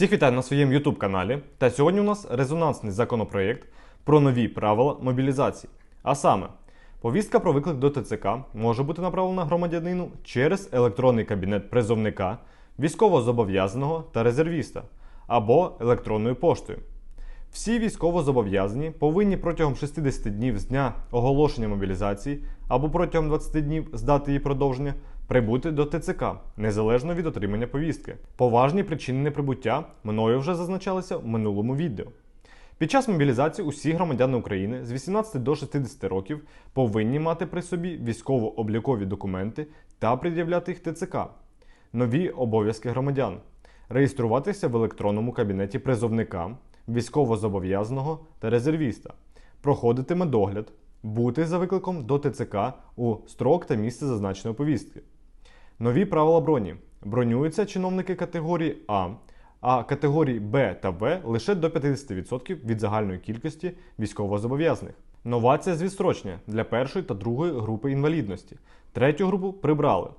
Всіх вітаю на своєму YouTube каналі. Та сьогодні у нас резонансний законопроєкт про нові правила мобілізації. А саме, повістка про виклик до ТЦК може бути направлена громадянину через електронний кабінет призовника, військовозобов'язаного та резервіста або електронною поштою. Всі військовозобов'язані повинні протягом 60 днів з дня оголошення мобілізації або протягом 20 днів з дати її продовження прибути до ТЦК незалежно від отримання повістки. Поважні причини неприбуття мною вже зазначалися в минулому відео. Під час мобілізації усі громадяни України з 18 до 60 років повинні мати при собі військово-облікові документи та пред'являти їх ТЦК. Нові обов'язки громадян реєструватися в електронному кабінеті призовника, військовозобов'язаного та резервіста, проходити медогляд, бути за викликом до ТЦК у строк та місце зазначеної повістки. Нові правила броні. Бронюються чиновники категорії А, а категорії Б та В лише до 50% від загальної кількості військовозобов'язаних. Новація з відстрочення для першої та другої групи інвалідності. Третю групу прибрали.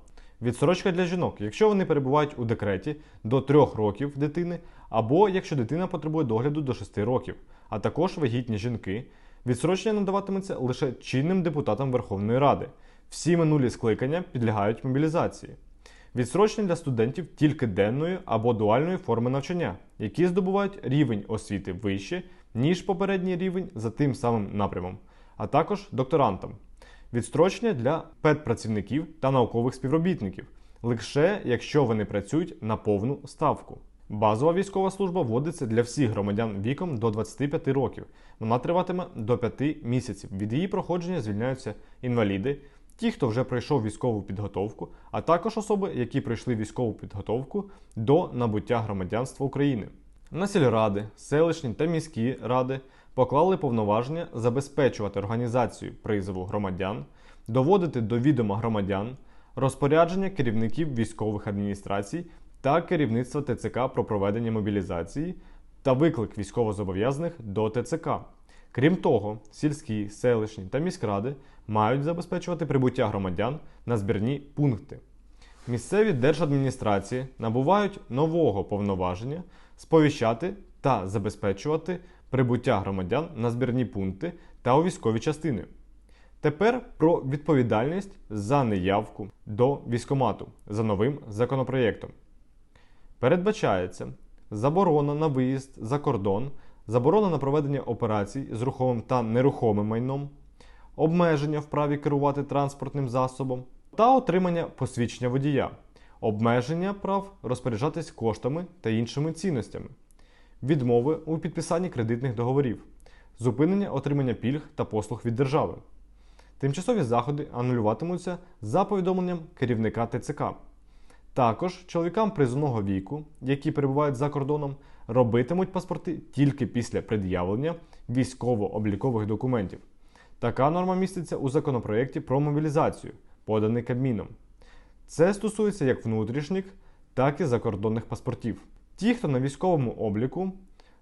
Відстрочка для жінок, якщо вони перебувають у декреті до 3 років дитини, або якщо дитина потребує догляду до 6 років, а також вагітні жінки. Відстрочення надаватиметься лише чинним депутатам Верховної Ради. Всі минулі скликання підлягають мобілізації. Відстрочення для студентів тільки денної або дуальної форми навчання, які здобувають рівень освіти вище, ніж попередній рівень за тим самим напрямом, а також докторантам. Відстрочення для педпрацівників та наукових співробітників, лише якщо вони працюють на повну ставку. Базова військова служба вводиться для всіх громадян віком до 25 років. Вона триватиме до 5 місяців. Від її проходження звільняються інваліди, ті, хто вже пройшов військову підготовку, а також особи, які пройшли військову підготовку до набуття громадянства України. На сільради, селищні та міські ради поклали повноваження забезпечувати організацію призову громадян, доводити до відома громадян, розпорядження керівників військових адміністрацій та керівництва ТЦК про проведення мобілізації та виклик військовозобов'язаних до ТЦК. Крім того, сільські, селищні та міськради мають забезпечувати прибуття громадян на збірні пункти. Місцеві держадміністрації набувають нового повноваження сповіщати та забезпечувати прибуття громадян на збірні пункти та у військові частини. Тепер про відповідальність за неявку до військомату за новим законопроєктом. Передбачається заборона на виїзд за кордон, заборона на проведення операцій з рухомим та нерухомим майном, обмеження в праві керувати транспортним засобом та отримання посвідчення водія, обмеження прав розпоряджатись коштами та іншими цінностями, відмови у підписанні кредитних договорів, зупинення отримання пільг та послуг від держави. Тимчасові заходи анулюватимуться за повідомленням керівника ТЦК. Також чоловікам призовного віку, які перебувають за кордоном, робитимуть паспорти тільки після пред'явлення військово-облікових документів. Така норма міститься у законопроєкті про мобілізацію, поданий Кабміном. Це стосується як внутрішніх, так і закордонних паспортів. Ті, хто на військовому обліку,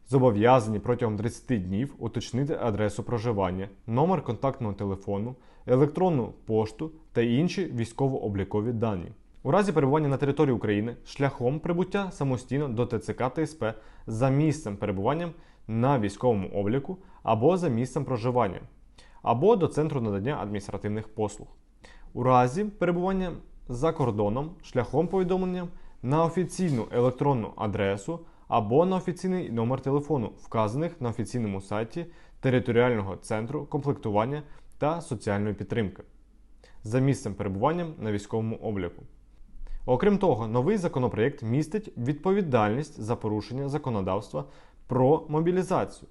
зобов'язані протягом 30 днів уточнити адресу проживання, номер контактного телефону, електронну пошту та інші військово-облікові дані. У разі перебування на території України шляхом прибуття самостійно до ТЦК та СП за місцем перебування на військовому обліку або за місцем проживання, або до центру надання адміністративних послуг. У разі перебування за кордоном шляхом повідомлення на офіційну електронну адресу або на офіційний номер телефону, вказаних на офіційному сайті територіального центру комплектування та соціальної підтримки, за місцем перебування на військовому обліку. Окрім того, новий законопроєкт містить відповідальність за порушення законодавства про мобілізацію.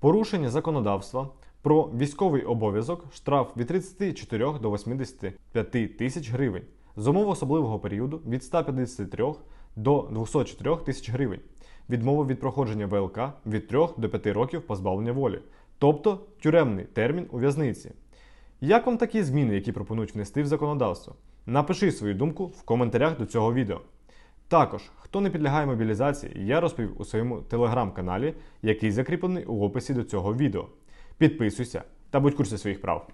Порушення законодавства про військовий обов'язок штраф від 34 до 85 тисяч гривень, з умов особливого періоду від 153 до 204 тисяч гривень, відмова від проходження ВЛК від 3 до 5 років позбавлення волі, тобто тюремний термін у в'язниці. Як вам такі зміни, які пропонують внести в законодавство? Напиши свою думку в коментарях до цього відео. Також, хто не підлягає мобілізації, я розповів у своєму телеграм-каналі, який закріплений у описі до цього відео. Підписуйся та будь курсі своїх прав.